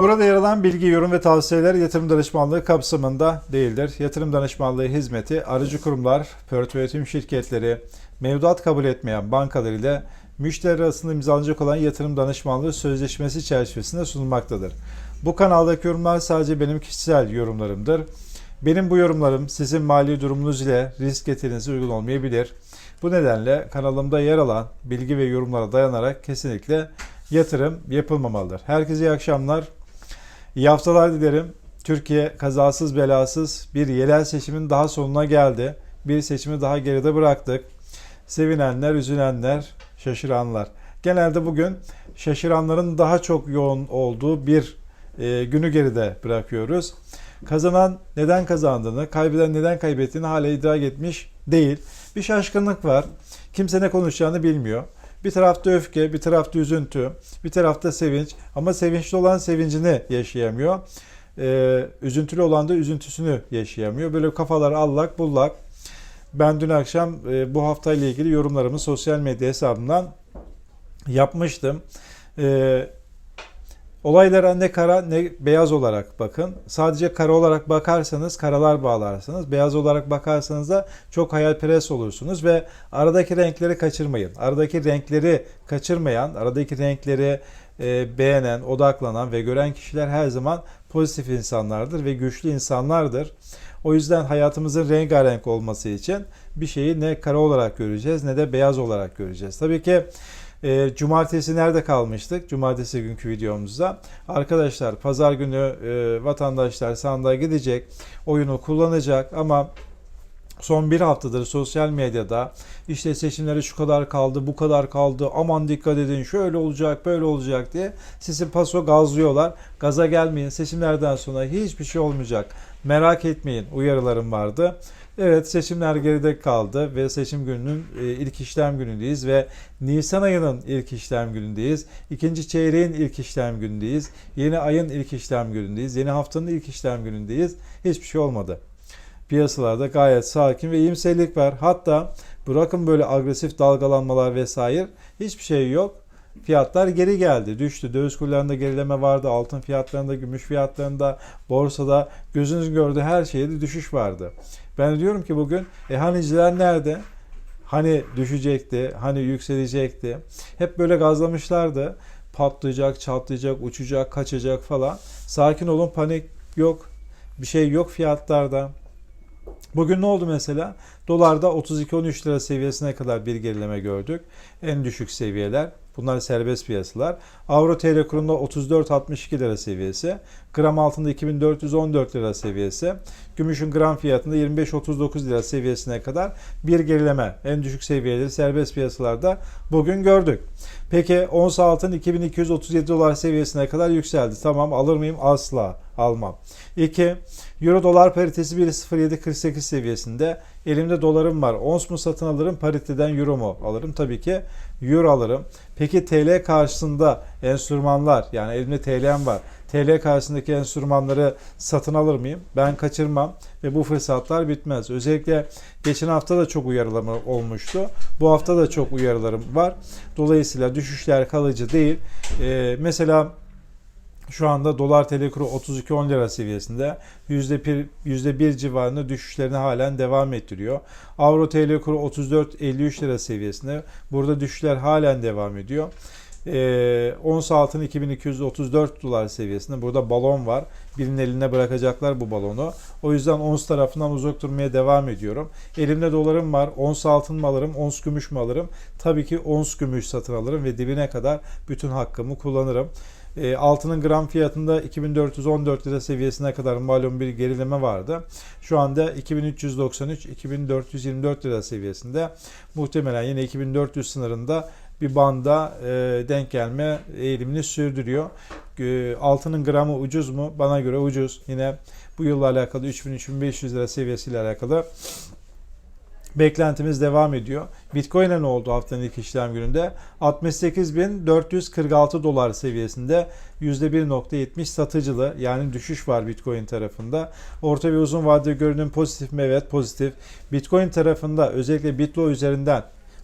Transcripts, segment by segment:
Burada yer alan bilgi, yorum ve tavsiyeler yatırım danışmanlığı kapsamında değildir. Yatırım danışmanlığı hizmeti aracı kurumlar, portföy yönetim şirketleri, mevduat kabul etmeyen bankalar ile müşteri arasında imzalanacak olan yatırım danışmanlığı sözleşmesi çerçevesinde sunulmaktadır. Bu kanaldaki yorumlar sadece benim kişisel yorumlarımdır. Benim bu yorumlarım sizin mali durumunuz ile risk getirinize uygun olmayabilir. Bu nedenle kanalımda yer alan bilgi ve yorumlara dayanarak kesinlikle yatırım yapılmamalıdır. Herkese iyi akşamlar. İyi haftalar dilerim. Türkiye kazasız belasız bir yerel seçimin daha sonuna geldi. Bir seçimi daha geride bıraktık. Sevinenler, üzülenler, şaşıranlar. Genelde bugün şaşıranların daha çok yoğun olduğu bir e, günü geride bırakıyoruz. Kazanan neden kazandığını, kaybeden neden kaybettiğini hala idrak etmiş değil. Bir şaşkınlık var. Kimse ne konuşacağını bilmiyor. Bir tarafta öfke, bir tarafta üzüntü, bir tarafta sevinç. Ama sevinçli olan sevincini yaşayamıyor. Ee, üzüntülü olan da üzüntüsünü yaşayamıyor. Böyle kafalar allak bullak. Ben dün akşam e, bu haftayla ilgili yorumlarımı sosyal medya hesabımdan yapmıştım. Ee, Olaylara ne kara ne beyaz olarak bakın. Sadece kara olarak bakarsanız karalar bağlarsınız. Beyaz olarak bakarsanız da çok hayalperest olursunuz ve aradaki renkleri kaçırmayın. Aradaki renkleri kaçırmayan, aradaki renkleri e, beğenen, odaklanan ve gören kişiler her zaman pozitif insanlardır ve güçlü insanlardır. O yüzden hayatımızın rengarenk olması için bir şeyi ne kara olarak göreceğiz ne de beyaz olarak göreceğiz. Tabii ki e, cumartesi nerede kalmıştık? Cumartesi günkü videomuzda. Arkadaşlar pazar günü e, vatandaşlar sandığa gidecek, oyunu kullanacak ama son bir haftadır sosyal medyada işte seçimlere şu kadar kaldı, bu kadar kaldı, aman dikkat edin şöyle olacak, böyle olacak diye sizi paso gazlıyorlar. Gaza gelmeyin, seçimlerden sonra hiçbir şey olmayacak. Merak etmeyin uyarılarım vardı. Evet seçimler geride kaldı ve seçim gününün e, ilk işlem günündeyiz ve Nisan ayının ilk işlem günündeyiz. İkinci çeyreğin ilk işlem günündeyiz. Yeni ayın ilk işlem günündeyiz. Yeni haftanın ilk işlem günündeyiz. Hiçbir şey olmadı. Piyasalarda gayet sakin ve iyimserlik var. Hatta bırakın böyle agresif dalgalanmalar vesaire hiçbir şey yok. Fiyatlar geri geldi, düştü. Döviz kurlarında gerileme vardı, altın fiyatlarında, gümüş fiyatlarında, borsada gözünüz gördüğü her şeyde düşüş vardı. Ben diyorum ki bugün e haniciler nerede? Hani düşecekti, hani yükselecekti. Hep böyle gazlamışlardı. Patlayacak, çatlayacak, uçacak, kaçacak falan. Sakin olun, panik yok. Bir şey yok fiyatlarda. Bugün ne oldu mesela? Dolarda 32-13 lira seviyesine kadar bir gerileme gördük. En düşük seviyeler. Bunlar serbest piyasalar. Avro TL kurunda 34.62 lira seviyesi. Gram altında 2414 lira seviyesi. Gümüşün gram fiyatında 25.39 lira seviyesine kadar bir gerileme. En düşük seviyeleri serbest piyasalarda bugün gördük. Peki ons altın 2237 dolar seviyesine kadar yükseldi. Tamam alır mıyım? Asla almam. 2. Euro dolar paritesi 1.0748 seviyesinde. Elimde dolarım var. Ons mu satın alırım? Pariteden euro mu alırım? Tabii ki euro alırım. Peki TL karşısında enstrümanlar yani elimde TL'm var. TL karşısındaki enstrümanları satın alır mıyım? Ben kaçırmam ve bu fırsatlar bitmez. Özellikle geçen hafta da çok uyarılarım olmuştu. Bu hafta da çok uyarılarım var. Dolayısıyla düşüşler kalıcı değil. Ee, mesela şu anda dolar TL kuru 32.10 lira seviyesinde %1, %1 civarında düşüşlerini halen devam ettiriyor. Avro TL kuru 34.53 lira seviyesinde. Burada düşüşler halen devam ediyor. Ee, ons altın 2234 dolar seviyesinde. Burada balon var. Birinin eline bırakacaklar bu balonu. O yüzden ons tarafından uzak durmaya devam ediyorum. Elimde dolarım var. Ons altın mı alırım, ons gümüş mü alırım? Tabii ki ons gümüş satın alırım ve dibine kadar bütün hakkımı kullanırım. E, altının gram fiyatında 2414 lira seviyesine kadar malum bir gerileme vardı. Şu anda 2393-2424 lira seviyesinde. Muhtemelen yine 2400 sınırında bir banda e, denk gelme eğilimini sürdürüyor. E, altının gramı ucuz mu? Bana göre ucuz. Yine bu yılla alakalı 3000-3500 lira seviyesiyle alakalı beklentimiz devam ediyor. Bitcoin'e ne oldu haftanın ilk işlem gününde? 68.446 dolar seviyesinde %1.70 satıcılı yani düşüş var Bitcoin tarafında. Orta ve uzun vadede görünüm pozitif mi? Evet pozitif. Bitcoin tarafında özellikle Bitlo üzerinden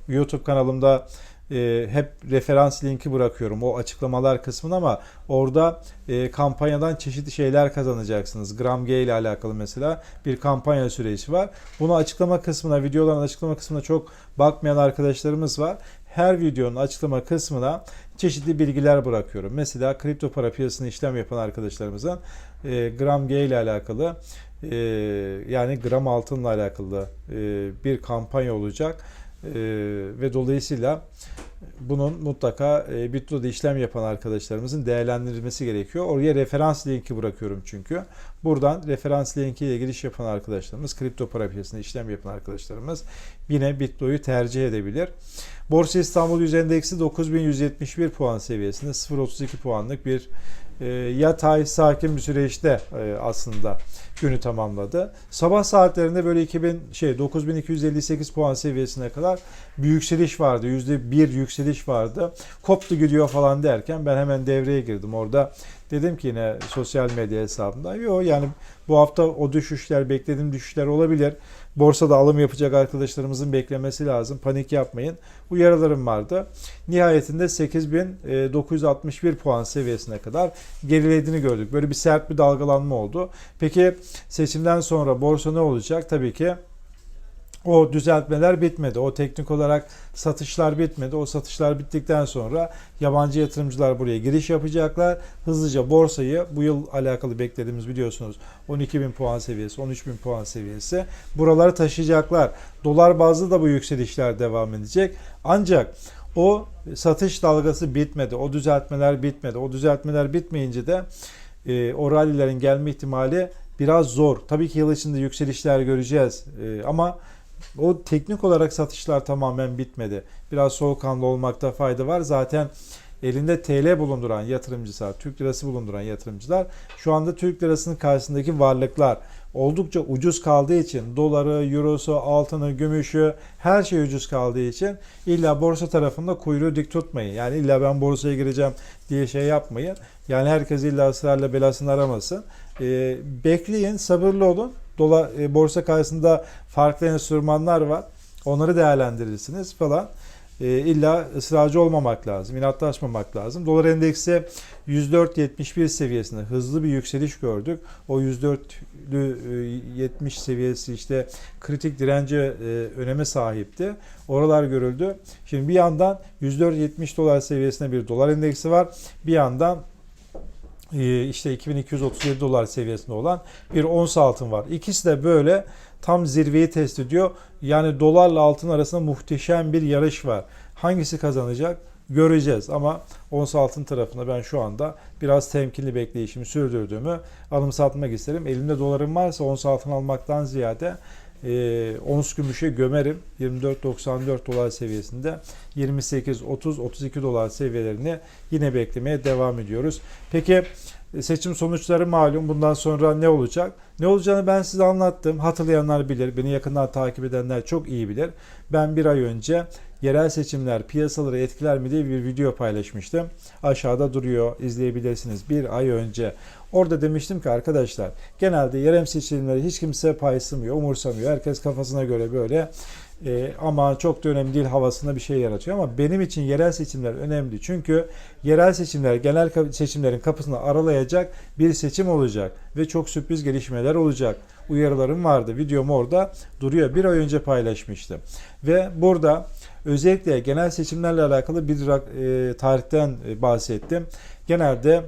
YouTube kanalımda e, hep referans linki bırakıyorum o açıklamalar kısmına ama orada e, kampanyadan çeşitli şeyler kazanacaksınız. Gram G ile alakalı mesela bir kampanya süreci var. Bunu açıklama kısmına, videoların açıklama kısmına çok bakmayan arkadaşlarımız var. Her videonun açıklama kısmına çeşitli bilgiler bırakıyorum. Mesela kripto para piyasasında işlem yapan arkadaşlarımızın e, Gram G ile alakalı e, yani gram altınla alakalı e, bir kampanya olacak. E, ve dolayısıyla bunun mutlaka e, Bitlo'da işlem yapan arkadaşlarımızın değerlendirilmesi gerekiyor. Oraya referans linki bırakıyorum çünkü. Buradan referans linkiyle giriş yapan arkadaşlarımız, kripto para piyasasında işlem yapan arkadaşlarımız yine Bitlo'yu tercih edebilir. Borsa İstanbul Yüz Endeksi 9171 puan seviyesinde 0.32 puanlık bir yatay sakin bir süreçte e, aslında günü tamamladı. Sabah saatlerinde böyle 2000 şey 9258 puan seviyesine kadar bir yükseliş vardı. %1 yükseliş vardı. Koptu gidiyor falan derken ben hemen devreye girdim. Orada dedim ki yine sosyal medya hesabımda yok yani bu hafta o düşüşler beklediğim düşüşler olabilir. Borsada alım yapacak arkadaşlarımızın beklemesi lazım. Panik yapmayın. Uyarılarım vardı. Nihayetinde 8961 puan seviyesine kadar gerilediğini gördük. Böyle bir sert bir dalgalanma oldu. Peki seçimden sonra borsa ne olacak? Tabii ki o düzeltmeler bitmedi. O teknik olarak satışlar bitmedi. O satışlar bittikten sonra yabancı yatırımcılar buraya giriş yapacaklar. Hızlıca borsayı bu yıl alakalı beklediğimiz biliyorsunuz 12.000 puan seviyesi, 13.000 puan seviyesi buraları taşıyacaklar. Dolar bazlı da bu yükselişler devam edecek. Ancak o satış dalgası bitmedi. O düzeltmeler bitmedi. O düzeltmeler bitmeyince de e, o rallilerin gelme ihtimali biraz zor. Tabii ki yıl içinde yükselişler göreceğiz. E, ama o teknik olarak satışlar tamamen bitmedi. Biraz soğukkanlı olmakta fayda var. Zaten elinde TL bulunduran yatırımcılar, Türk lirası bulunduran yatırımcılar şu anda Türk lirasının karşısındaki varlıklar oldukça ucuz kaldığı için doları, eurosu, altını, gümüşü her şey ucuz kaldığı için illa borsa tarafında kuyruğu dik tutmayın. Yani illa ben borsaya gireceğim diye şey yapmayın. Yani herkes illa ısrarla belasını aramasın. Ee, bekleyin, sabırlı olun. Dola, e, borsa karşısında farklı enstrümanlar var. Onları değerlendirirsiniz falan. E, illa ısrarcı olmamak lazım, inatlaşmamak lazım. Dolar endeksi 104.71 seviyesinde hızlı bir yükseliş gördük. O 104'lü 70 seviyesi işte kritik dirence e, öneme sahipti. Oralar görüldü. Şimdi bir yandan 104.70 dolar seviyesinde bir dolar endeksi var. Bir yandan e, işte 2237 dolar seviyesinde olan bir ons altın var. İkisi de böyle tam zirveyi test ediyor. Yani dolarla altın arasında muhteşem bir yarış var. Hangisi kazanacak? Göreceğiz ama ons altın tarafında ben şu anda biraz temkinli bekleyişimi sürdürdüğümü anımsatmak isterim. Elimde dolarım varsa ons altın almaktan ziyade e, ons gümüşe gömerim. 24.94 dolar seviyesinde 28, 30, 32 dolar seviyelerini yine beklemeye devam ediyoruz. Peki seçim sonuçları malum. Bundan sonra ne olacak? Ne olacağını ben size anlattım. Hatırlayanlar bilir. Beni yakından takip edenler çok iyi bilir. Ben bir ay önce yerel seçimler piyasaları etkiler mi diye bir video paylaşmıştım. Aşağıda duruyor. izleyebilirsiniz. Bir ay önce. Orada demiştim ki arkadaşlar genelde yerel seçimleri hiç kimse paylaşmıyor, umursamıyor. Herkes kafasına göre böyle e, ama çok da önemli değil havasında bir şey yaratıyor ama benim için yerel seçimler önemli. Çünkü yerel seçimler genel seçimlerin kapısını aralayacak bir seçim olacak ve çok sürpriz gelişmeler olacak. Uyarılarım vardı. Videom orada duruyor. Bir ay önce paylaşmıştım. Ve burada özellikle genel seçimlerle alakalı bir e, tarihten e, bahsettim. Genelde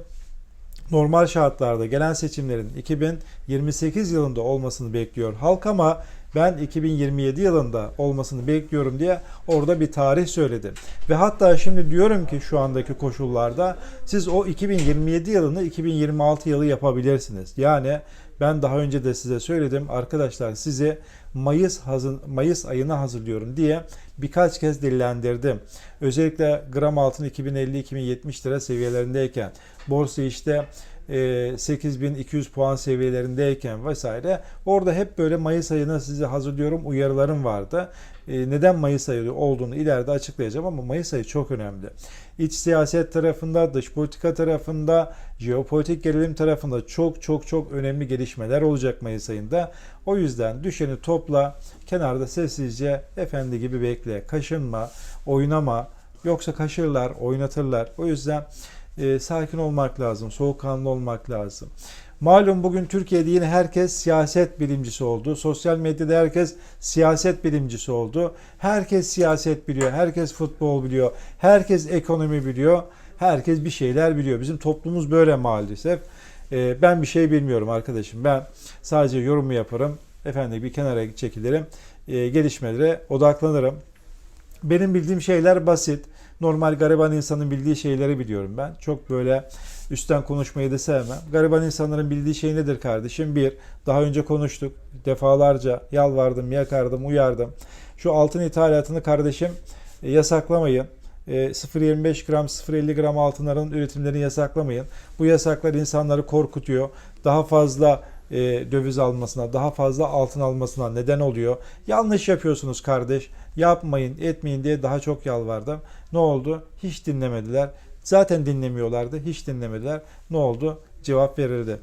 normal şartlarda genel seçimlerin 2028 yılında olmasını bekliyor halk ama ben 2027 yılında olmasını bekliyorum diye orada bir tarih söyledim. Ve hatta şimdi diyorum ki şu andaki koşullarda siz o 2027 yılını 2026 yılı yapabilirsiniz. Yani ben daha önce de size söyledim arkadaşlar size Mayıs hazır, Mayıs ayına hazırlıyorum diye birkaç kez dillendirdim. Özellikle gram altın 2050-2070 lira seviyelerindeyken borsa işte 8200 puan seviyelerindeyken vesaire orada hep böyle Mayıs ayına size hazırlıyorum uyarılarım vardı. Neden Mayıs ayı olduğunu ileride açıklayacağım ama Mayıs ayı çok önemli. İç siyaset tarafında, dış politika tarafında, jeopolitik gerilim tarafında çok çok çok önemli gelişmeler olacak Mayıs ayında. O yüzden düşeni topla, kenarda sessizce efendi gibi bekle, kaşınma, oynama, Yoksa kaşırlar, oynatırlar. O yüzden e, sakin olmak lazım, soğukkanlı olmak lazım. Malum bugün Türkiye'de yine herkes siyaset bilimcisi oldu. Sosyal medyada herkes siyaset bilimcisi oldu. Herkes siyaset biliyor, herkes futbol biliyor, herkes ekonomi biliyor, herkes bir şeyler biliyor. Bizim toplumumuz böyle maalesef. Ee, ben bir şey bilmiyorum arkadaşım. Ben sadece yorumu yaparım. Efendim bir kenara çekilirim. Ee, gelişmelere odaklanırım. Benim bildiğim şeyler basit. Normal gariban insanın bildiği şeyleri biliyorum ben. Çok böyle üstten konuşmayı da sevmem. Gariban insanların bildiği şey nedir kardeşim? Bir, daha önce konuştuk. Defalarca yalvardım, yakardım, uyardım. Şu altın ithalatını kardeşim e, yasaklamayın. E, 0.25 gram, 0.50 gram altınların üretimlerini yasaklamayın. Bu yasaklar insanları korkutuyor. Daha fazla e, döviz almasına, daha fazla altın almasına neden oluyor. Yanlış yapıyorsunuz kardeş. Yapmayın, etmeyin diye daha çok yalvardım. Ne oldu? Hiç dinlemediler. Zaten dinlemiyorlardı. Hiç dinlemediler. Ne oldu? Cevap verildi.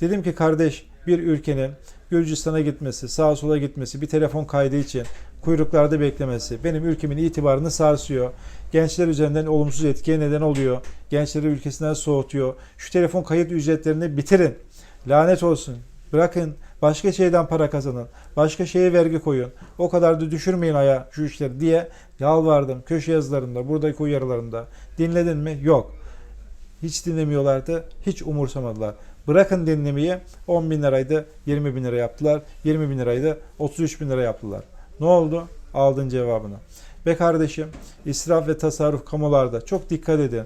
Dedim ki kardeş bir ülkenin Gürcistan'a gitmesi, sağa sola gitmesi, bir telefon kaydı için kuyruklarda beklemesi benim ülkemin itibarını sarsıyor. Gençler üzerinden olumsuz etkiye neden oluyor. Gençleri ülkesinden soğutuyor. Şu telefon kayıt ücretlerini bitirin. Lanet olsun. Bırakın başka şeyden para kazanın. Başka şeye vergi koyun. O kadar da düşürmeyin aya şu işleri diye yalvardım. Köşe yazılarımda, buradaki uyarılarımda. Dinledin mi? Yok. Hiç dinlemiyorlardı. Hiç umursamadılar. Bırakın dinlemeyi 10 bin liraydı 20 bin lira yaptılar. 20 bin liraydı 33 bin lira yaptılar. Ne oldu? Aldın cevabını. Be kardeşim israf ve tasarruf kamularda çok dikkat edin.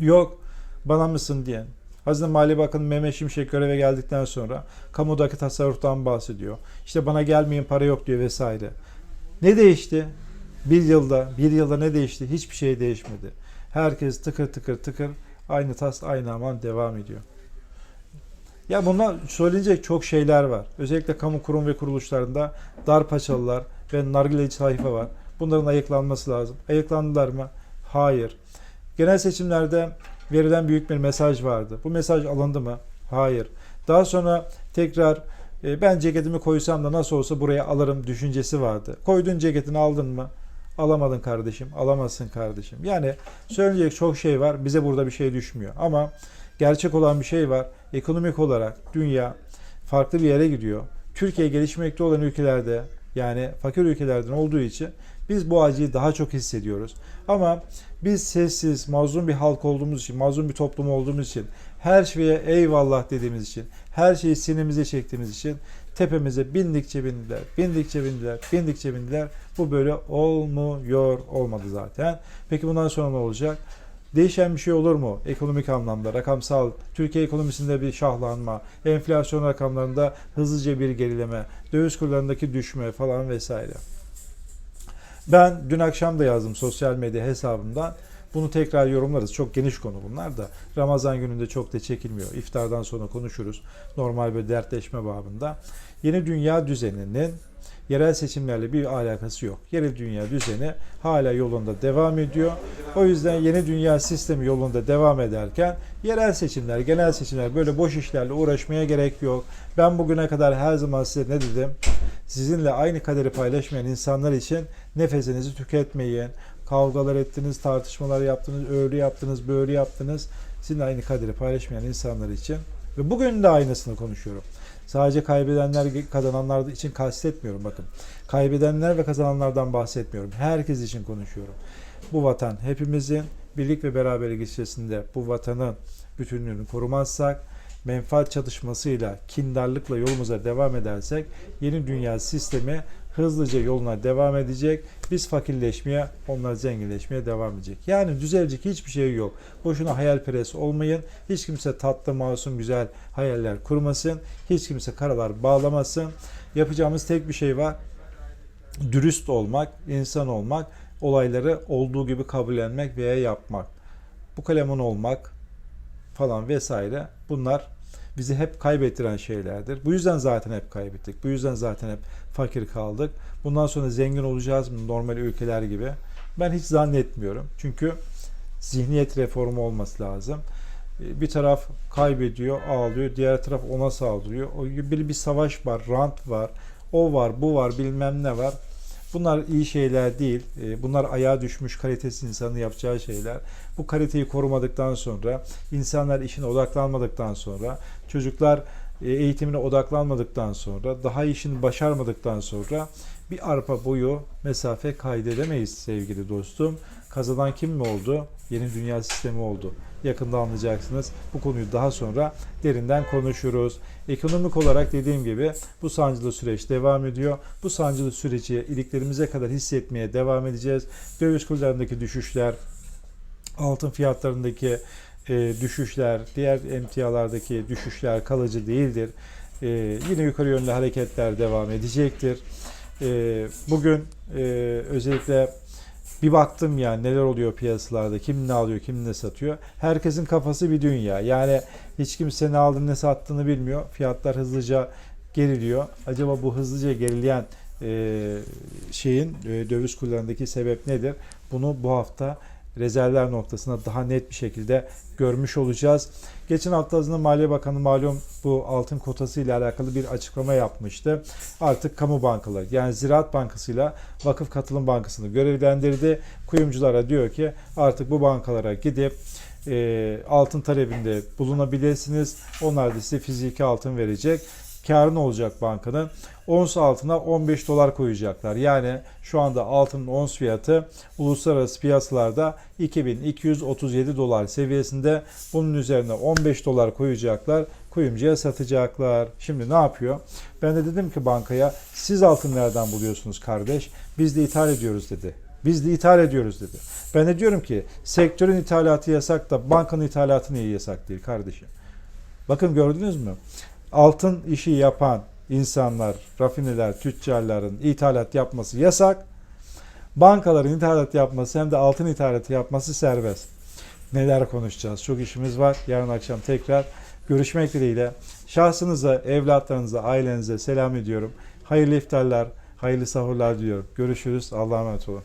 Yok bana mısın diyen. Hazine Maliye Bakanı Mehmet Şimşek göreve geldikten sonra kamudaki tasarruftan bahsediyor. İşte bana gelmeyin para yok diyor vesaire. Ne değişti? Bir yılda, bir yılda ne değişti? Hiçbir şey değişmedi. Herkes tıkır tıkır tıkır aynı tas aynı aman devam ediyor. Ya bunlar söylenecek çok şeyler var. Özellikle kamu kurum ve kuruluşlarında dar paçalılar ve nargileci sayfa var. Bunların ayıklanması lazım. Ayıklandılar mı? Hayır. Genel seçimlerde verilen büyük bir mesaj vardı. Bu mesaj alındı mı? Hayır. Daha sonra tekrar e, ben ceketimi koysam da nasıl olsa buraya alırım düşüncesi vardı. Koydun ceketini aldın mı? Alamadın kardeşim, alamazsın kardeşim. Yani söyleyecek çok şey var. Bize burada bir şey düşmüyor. Ama gerçek olan bir şey var. Ekonomik olarak dünya farklı bir yere gidiyor. Türkiye gelişmekte olan ülkelerde yani fakir ülkelerden olduğu için biz bu acıyı daha çok hissediyoruz. Ama biz sessiz, mazlum bir halk olduğumuz için, mazlum bir toplum olduğumuz için, her şeye eyvallah dediğimiz için, her şeyi sinemize çektiğimiz için tepemize bindikçe bindiler, bindikçe bindiler, bindikçe bindiler. Bu böyle olmuyor, olmadı zaten. Peki bundan sonra ne olacak? Değişen bir şey olur mu? Ekonomik anlamda, rakamsal, Türkiye ekonomisinde bir şahlanma, enflasyon rakamlarında hızlıca bir gerileme, döviz kurlarındaki düşme falan vesaire. Ben dün akşam da yazdım sosyal medya hesabımdan. Bunu tekrar yorumlarız. Çok geniş konu bunlar da. Ramazan gününde çok da çekilmiyor. İftardan sonra konuşuruz. Normal bir dertleşme babında. Yeni dünya düzeninin yerel seçimlerle bir alakası yok. Yerel dünya düzeni hala yolunda devam ediyor. O yüzden yeni dünya sistemi yolunda devam ederken yerel seçimler, genel seçimler böyle boş işlerle uğraşmaya gerek yok. Ben bugüne kadar her zaman size ne dedim? Sizinle aynı kaderi paylaşmayan insanlar için nefesinizi tüketmeyin. Kavgalar ettiniz, tartışmalar yaptınız, öyle yaptınız, böyle yaptınız. Sizinle aynı kaderi paylaşmayan insanlar için ve bugün de aynısını konuşuyorum. Sadece kaybedenler, kazananlar için kastetmiyorum bakın. Kaybedenler ve kazananlardan bahsetmiyorum. Herkes için konuşuyorum. Bu vatan hepimizin birlik ve beraberlik içerisinde bu vatanın bütünlüğünü korumazsak, menfaat çatışmasıyla, kindarlıkla yolumuza devam edersek yeni dünya sistemi hızlıca yoluna devam edecek. Biz fakirleşmeye, onlar zenginleşmeye devam edecek. Yani düzelecek hiçbir şey yok. Boşuna hayalperest olmayın. Hiç kimse tatlı, masum, güzel hayaller kurmasın. Hiç kimse karalar bağlamasın. Yapacağımız tek bir şey var. Dürüst olmak, insan olmak, olayları olduğu gibi kabullenmek veya yapmak. Bu kalemun olmak falan vesaire bunlar bizi hep kaybettiren şeylerdir. Bu yüzden zaten hep kaybettik. Bu yüzden zaten hep fakir kaldık. Bundan sonra zengin olacağız mı normal ülkeler gibi? Ben hiç zannetmiyorum. Çünkü zihniyet reformu olması lazım. Bir taraf kaybediyor, ağlıyor. Diğer taraf ona saldırıyor. Bir bir savaş var, rant var. O var, bu var, bilmem ne var. Bunlar iyi şeyler değil. E, Bunlar ayağa düşmüş kalitesiz insanın yapacağı şeyler. Bu kaliteyi korumadıktan sonra, insanlar işine odaklanmadıktan sonra, çocuklar e, eğitimine odaklanmadıktan sonra, daha işini başarmadıktan sonra bir arpa boyu mesafe kaydedemeyiz sevgili dostum. Kazanan kim mi oldu? Yeni dünya sistemi oldu. Yakında anlayacaksınız. Bu konuyu daha sonra derinden konuşuruz. Ekonomik olarak dediğim gibi bu sancılı süreç devam ediyor. Bu sancılı süreci iliklerimize kadar hissetmeye devam edeceğiz. Döviz kurlarındaki düşüşler, altın fiyatlarındaki e, düşüşler, diğer emtialardaki düşüşler kalıcı değildir. E, yine yukarı yönlü hareketler devam edecektir. E, bugün e, özellikle bir baktım ya neler oluyor piyasalarda, kim ne alıyor, kim ne satıyor. Herkesin kafası bir dünya. Yani hiç kimse ne aldığını ne sattığını bilmiyor. Fiyatlar hızlıca geriliyor. Acaba bu hızlıca gerileyen e, şeyin e, döviz kurlarındaki sebep nedir? Bunu bu hafta rezervler noktasında daha net bir şekilde görmüş olacağız. Geçen hafta aslında Maliye Bakanı malum bu altın kotası ile alakalı bir açıklama yapmıştı. Artık kamu bankaları yani Ziraat Bankası ile Vakıf Katılım Bankası'nı görevlendirdi. Kuyumculara diyor ki artık bu bankalara gidip e, altın talebinde bulunabilirsiniz. Onlar da size fiziki altın verecek. Karın olacak bankanın. Ons altına 15 dolar koyacaklar. Yani şu anda altının ons fiyatı uluslararası piyasalarda 2237 dolar seviyesinde. Bunun üzerine 15 dolar koyacaklar. Kuyumcuya satacaklar. Şimdi ne yapıyor? Ben de dedim ki bankaya siz altın nereden buluyorsunuz kardeş? Biz de ithal ediyoruz dedi. Biz de ithal ediyoruz dedi. Ben de diyorum ki sektörün ithalatı yasak da bankanın ithalatı niye yasak değil kardeşim? Bakın gördünüz mü? Altın işi yapan insanlar, rafineler, tüccarların ithalat yapması yasak. Bankaların ithalat yapması hem de altın ithalatı yapması serbest. Neler konuşacağız? Çok işimiz var. Yarın akşam tekrar görüşmek dileğiyle. Şahsınıza, evlatlarınıza, ailenize selam ediyorum. Hayırlı iftarlar, hayırlı sahurlar diliyorum. Görüşürüz. Allah'a emanet olun.